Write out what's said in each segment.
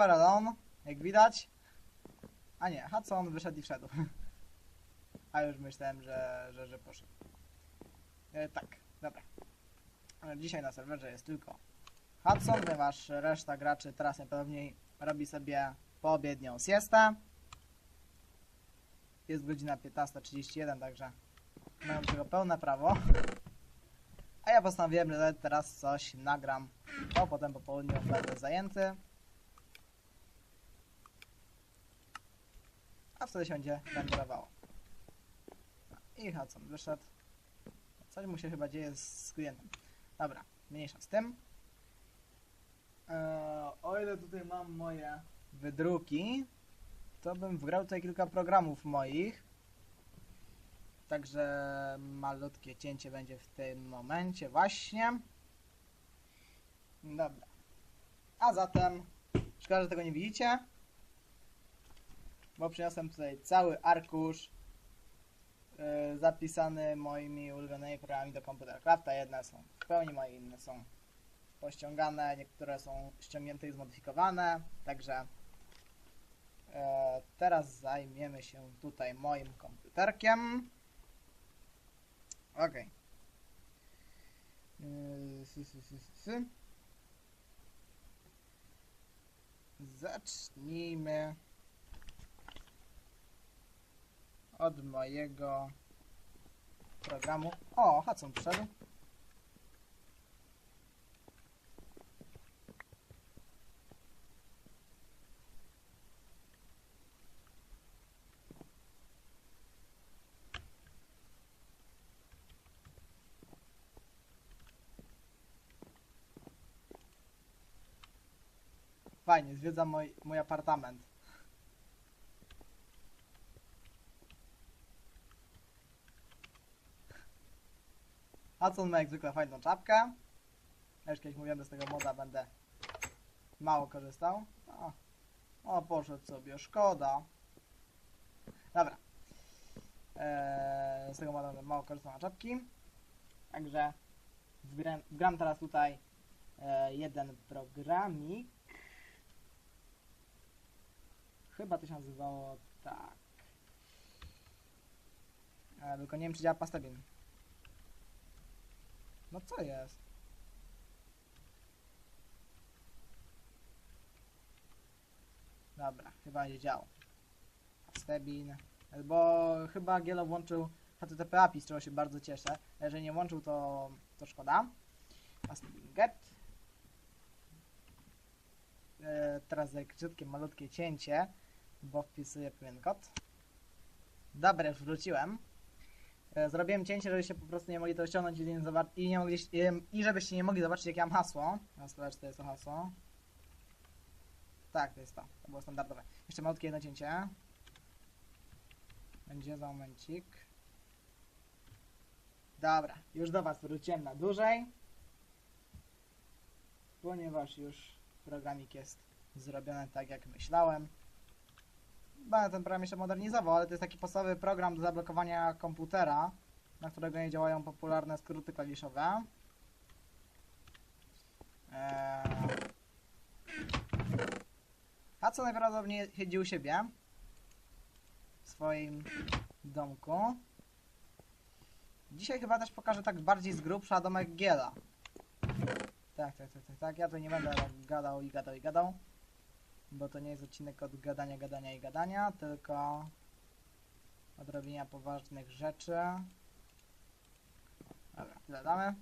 Forever Alone, jak widać. A nie, Hudson wyszedł i wszedł. A już myślałem, że, że, że poszedł. E, tak, dobra. E, Dzisiaj na serwerze jest tylko Hudson, ponieważ reszta graczy teraz najpewniej robi sobie poobiednią siestę. Jest godzina 15.31, także mają tego pełne prawo. A ja postanowiłem, że teraz coś nagram, bo potem po południu będę zajęty. Wtedy się będzie renderowało. I Hudson wyszedł. Coś mu się chyba dzieje z klientem. Dobra, mniejsza z tym. Eee, o ile tutaj mam moje wydruki, to bym wgrał tutaj kilka programów moich. Także malutkie cięcie będzie w tym momencie właśnie. Dobra. A zatem, szkoda, że tego nie widzicie, bo przyniosłem tutaj cały arkusz yy, zapisany moimi ulubionymi programami do komputera Crafta. Jedne są w pełni moje, inne są pościągane, niektóre są ściągnięte i zmodyfikowane, także e, teraz zajmiemy się tutaj moim komputerkiem. Ok. Yy. Zacznijmy od mojego programu. O, Hudson przyszedł. Fajnie, zwiedza mój, mój apartament. Hudson ma jak zwykle fajną czapkę. Ja już kiedyś mówiłem, z tego moda będę mało korzystał. O, o poszedł sobie, szkoda. Dobra. Eee, z tego moda będę mało korzystał na czapki. Także wgram, wgram teraz tutaj e, jeden programik. Chyba to się nazywało tak. E, tylko nie wiem, czy działa pastabin. No co jest? Dobra, chyba nie działał. Pastabin. Bo chyba Gielo włączył HTTP API, z czego się bardzo cieszę. Jeżeli nie włączył, to, to szkoda. Get. E, teraz krótkie, malutkie cięcie bo wpisuję pewien kod. Dobra, już wróciłem. E, Zrobiłem cięcie, żebyście po prostu nie mogli to ściągnąć i, nie i, nie mogli, i, żebyście nie mogli zobaczyć jakie mam hasło. Teraz czy to jest to hasło. Tak, to jest to. To było standardowe. Jeszcze malutkie jedno cięcie. Będzie za momencik. Dobra, już do Was wróciłem na dłużej. Ponieważ już programik jest zrobiony tak jak myślałem. Będę ten program jeszcze modernizował, ale to jest taki podstawowy program do zablokowania komputera, na którego nie działają popularne skróty klawiszowe. Eee... A co najprawdopodobniej siedzi u siebie w swoim domku. Dzisiaj chyba też pokażę tak bardziej z grubsza domek Giela. Tak, tak, tak, tak, tak. Ja tu nie będę gadał i gadał i gadał bo to nie jest odcinek od gadania, gadania i gadania, tylko od robienia poważnych rzeczy. Dobra, tyle damy.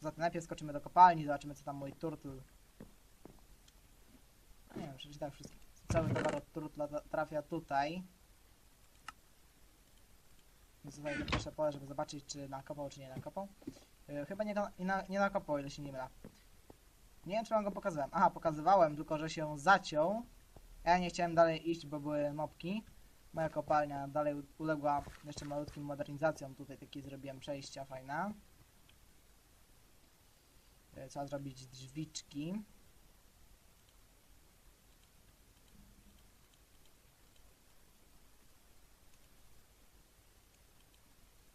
Zatem najpierw skoczymy do kopalni, zobaczymy co tam mój turtle. Nie wiem, przeczytałem wszystkie. Cały towar od turtla tra- trafia tutaj. Tutaj to pierwsze pole, żeby zobaczyć czy nakopał, czy nie nakopał. Yy, chyba nie, nie, na- nie nakopał, o ile się nie mylę. Nie wiem, czy wam go pokazałem. Aha, pokazywałem, tylko że się zaciął. Ja nie chciałem dalej iść, bo były mopki. Moja kopalnia dalej uległa jeszcze malutkim modernizacjom. Tutaj takie zrobiłem przejścia fajne. Trzeba zrobić drzwiczki.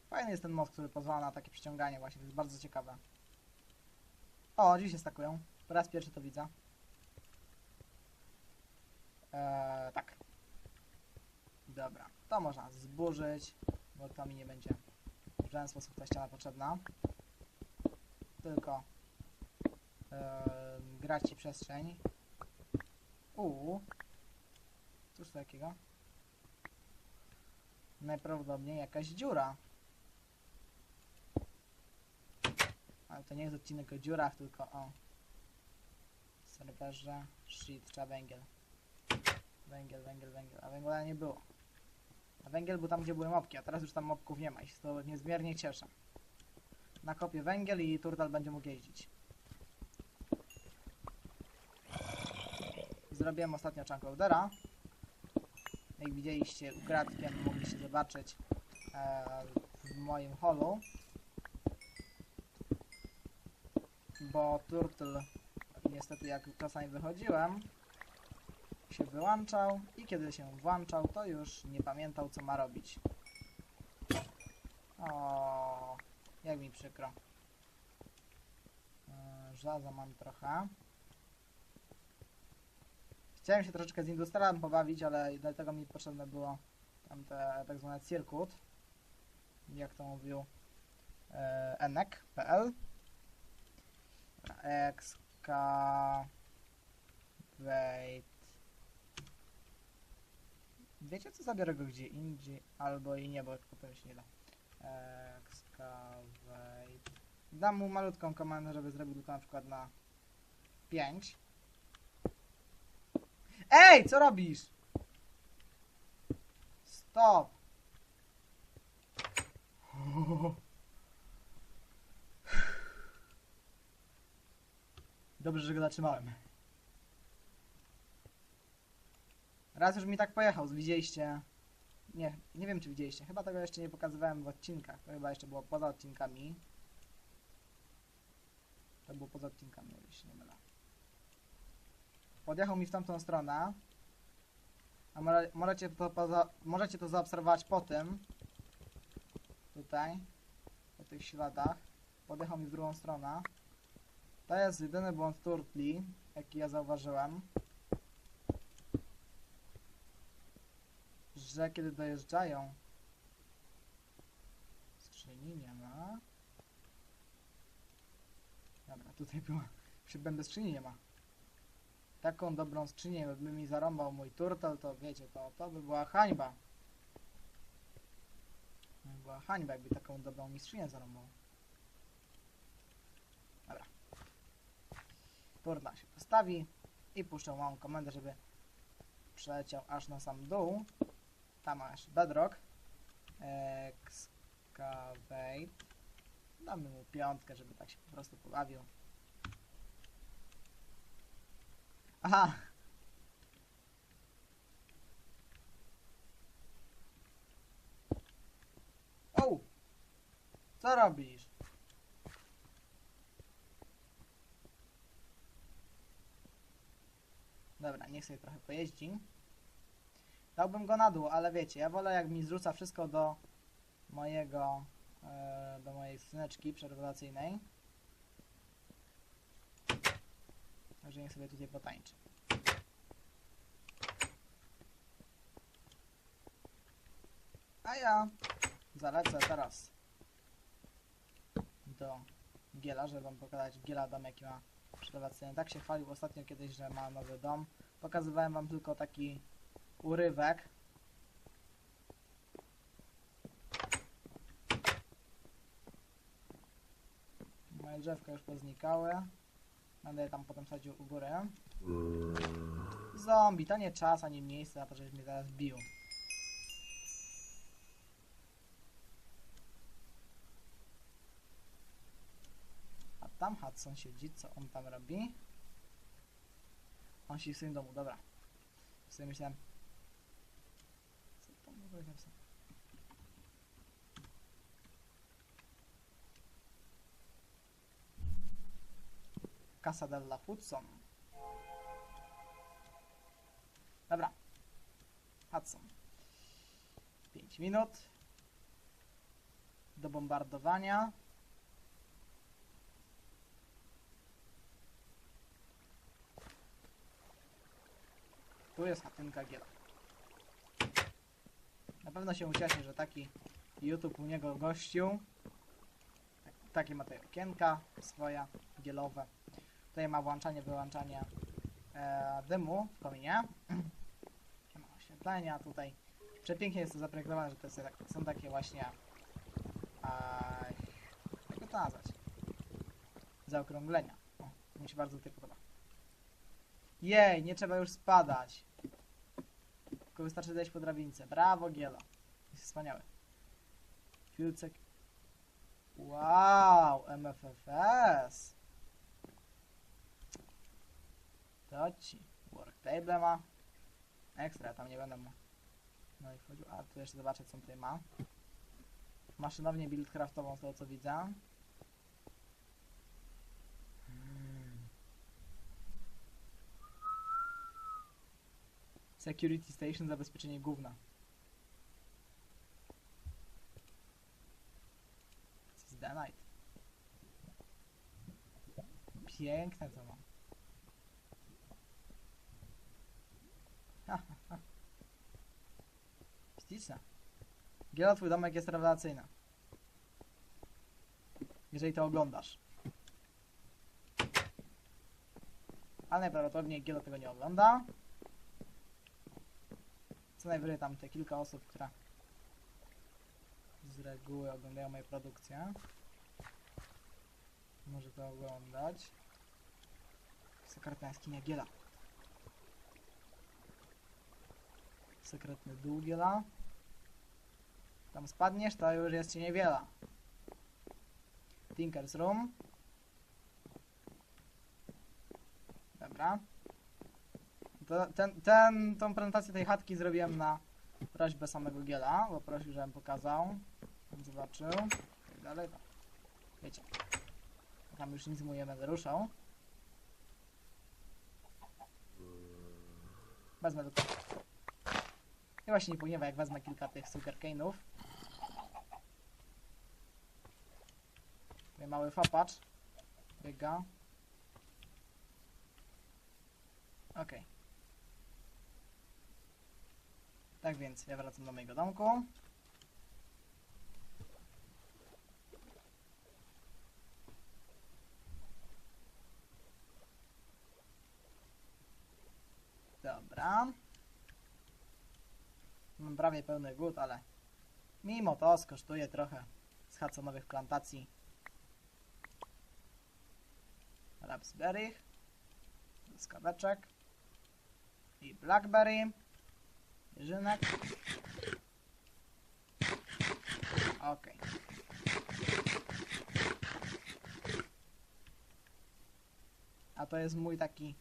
Fajny jest ten most, który pozwala na takie przyciąganie właśnie, to jest bardzo ciekawe. O, dziś się stakują. Po raz pierwszy to widzę. Eee, tak. Dobra, to można zburzyć, bo to mi nie będzie w żaden sposób ta ściana potrzebna. Tylko eee, grać ci przestrzeń. Uuu. Cóż to takiego? Najprawdopodobniej jakaś dziura. Ale to nie jest odcinek o dziurach, tylko o serwerze. Shit, trzeba węgiel. Węgiel, węgiel, węgiel. A węgla nie było. A węgiel był tam, gdzie były mopki, a teraz już tam mopków nie ma i się tego niezmiernie cieszę. Nakopię węgiel i turtal będzie mógł jeździć. Zrobiłem ostatnio chunkloadera. Jak widzieliście ukradkiem, mogliście zobaczyć e, w moim holu. Bo turtle niestety jak czasami wychodziłem się wyłączał i kiedy się włączał to już nie pamiętał co ma robić. O, jak mi przykro. E, Żelaza mam trochę. Chciałem się troszeczkę z Industrialem pobawić, ale dlatego mi potrzebne było tamte tak zwane circuit. Jak to mówił e, enek.pl Excavate Wiecie co? Zabiorę go gdzie indziej, albo i nie, bo potem się nie da. Excavate Dam mu malutką komendę, żeby zrobił tylko na przykład na 5 Ej, co robisz? Stop. Dobrze, że go zatrzymałem. Raz już mi tak pojechał, widzieliście. Nie, nie wiem czy widzieliście. Chyba tego jeszcze nie pokazywałem w odcinkach. To chyba jeszcze było poza odcinkami. To było poza odcinkami, się nie mylę. Podjechał mi w tamtą stronę. A może, możecie, to możecie to zaobserwować po tym. Tutaj. Po tych śladach. Podjechał mi w drugą stronę. To jest jedyny błąd Turtli, jaki ja zauważyłem. Że kiedy dojeżdżają skrzyni nie ma. Dobra, tutaj była. Przybędę skrzyni nie ma taką dobrą skrzynię by mi zarąbał mój turtle, to wiecie, to, to by była hańba. By była hańba, jakby taką dobrą mi skrzynię zarąbał. Turtle się postawi i puszczę małą komendę, żeby przeleciał aż na sam dół. Tam masz bedrock. Excavate. Damy mu piątkę, żeby tak się po prostu pobawił. Aha. O! Co robisz? Dobra, niech sobie trochę pojeździ. Dałbym go na dół, ale wiecie, ja wolę jak mi zrzuca wszystko do mojego, e, do mojej skrzyneczki przerwelacyjnej. Także niech sobie tutaj potańczy. A ja zalecę teraz do Giela, żeby wam pokazać Giela dom jaki ma przerwacyjny. Tak się chwalił ostatnio kiedyś, że ma nowy dom. Pokazywałem wam tylko taki urywek. Moje drzewka już poznikały. Będę je tam potem sadził u góry. Zombie, to nie czas ani miejsce na to, żebyś mnie zaraz bił. A tam Hudson siedzi, co on tam robi? On siedzi w swoim domu, dobra. W sobie myślałem... Co tam w ogóle napisane? Casa della Hudson. Dobra. Hudson. 5 minut. do bombardowania. Tu jest chatynka Giela. Na pewno się ucieszy, że taki YouTube u niego gościł. Tak, takie ma tutaj okienka swoje, gielowe. Tutaj ma włączanie, wyłączanie e, dymu w kominie. Ma oświetlenia tutaj. Przepięknie jest to zaprojektowane, że to jest, tak- są takie właśnie a, jak to nazwać? Zaokrąglenia. O, mi się bardzo tutaj podoba. Jej, nie trzeba już spadać. Tylko wystarczy zejść po drabince. Brawo, Gielo. Jest wspaniały. Fielcek. Wow, MFFS. To ci. Worktable ma. Ekstra, tam nie będę mu. No i wchodził. A tu jeszcze zobaczę, co on tutaj ma. Maszynownię buildcraftową, z tego co widzę. Security Station, zabezpieczenie gówna. Co jest Danite? Piękne to mam. Ha. Śliczne. Giela, twój domek jest rewelacyjny. Jeżeli to oglądasz. Ale najprawdopodobniej Giela tego nie ogląda. Co najwyżej tam te kilka osób, które z reguły oglądają moje produkcje. Może to oglądać. Sekretna jaskinia Giela. Sekretny dół Giela. Tam spadniesz, to już jest ci niewiele. Tinker's Room. Dobra. Ten, ten, tą prezentację tej chatki zrobiłem na prośbę samego Giela, bo prosił, żebym pokazał. On zobaczył. I tak dalej. To. Wiecie. Tam już nic mu nie będę ruszał. Wezmę tylko. I właśnie nie pogniewa, jak wezmę kilka tych sugarcane'ów. Tutaj mały fapacz. Biega. Okej. Tak więc ja wracam do mojego domku. Dobra. Mam prawie pełny głód, ale mimo to skosztuję trochę z Hudsonowych plantacji raspberry, skaweczek i blackberry, jeżynek. Ok. A to jest mój taki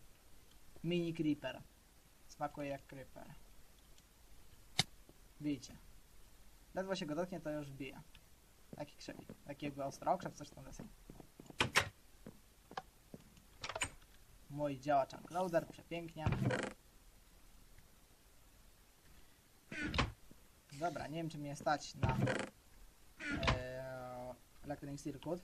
mini creeper. Smakuje jak creeper. Widzicie. Ledwo się go dotknie, to już bije. Taki krzewik. Taki jakby ostrokrzew, coś tam jest. Mój działa chunkloader, przepięknie. Dobra, nie wiem czy mnie stać na e, Circuit.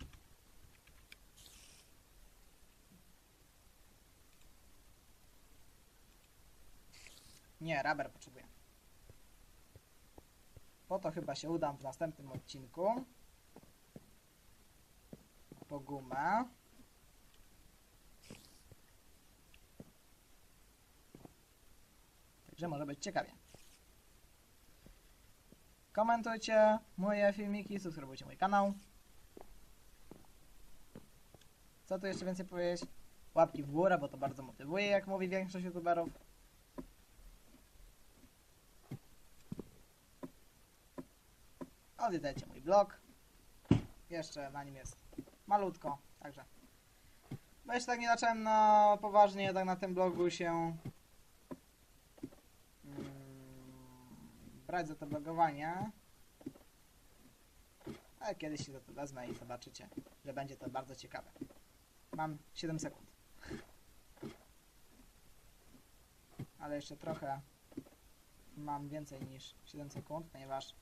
Nie, rubber potrzebuję. Po to chyba się udam w następnym odcinku. Po gumę. Także może być ciekawie. Komentujcie moje filmiki, subskrybujcie mój kanał. Co tu jeszcze więcej powiedzieć? Łapki w górę, bo to bardzo motywuje, jak mówi większość youtuberów. Odwiedzajcie mój blog. Jeszcze na nim jest malutko, także. Bo jeszcze tak nie zacząłem na poważnie jednak na tym blogu się brać za to blogowanie. Ale kiedyś się za to wezmę i zobaczycie, że będzie to bardzo ciekawe. Mam 7 sekund. Ale jeszcze trochę mam więcej niż 7 sekund, ponieważ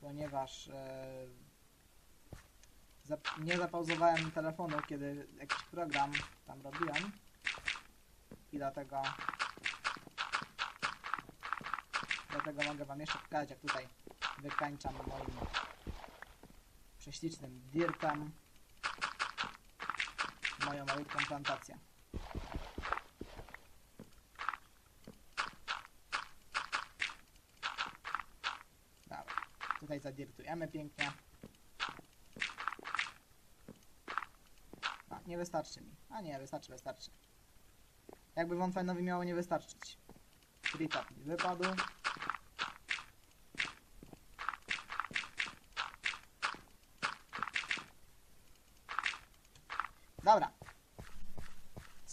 ponieważ e, zap- nie zapauzowałem telefonu, kiedy jakiś program tam robiłem i dlatego dlatego mogę wam jeszcze pokazać jak tutaj wykańczam moim prześlicznym dirtem moją malutką plantację. Dobra, tutaj zadirtujemy pięknie. A, nie wystarczy mi. A nie, wystarczy, wystarczy. Jakby wam fajnowi miało nie wystarczyć. Treetop mi wypadł. Dobra.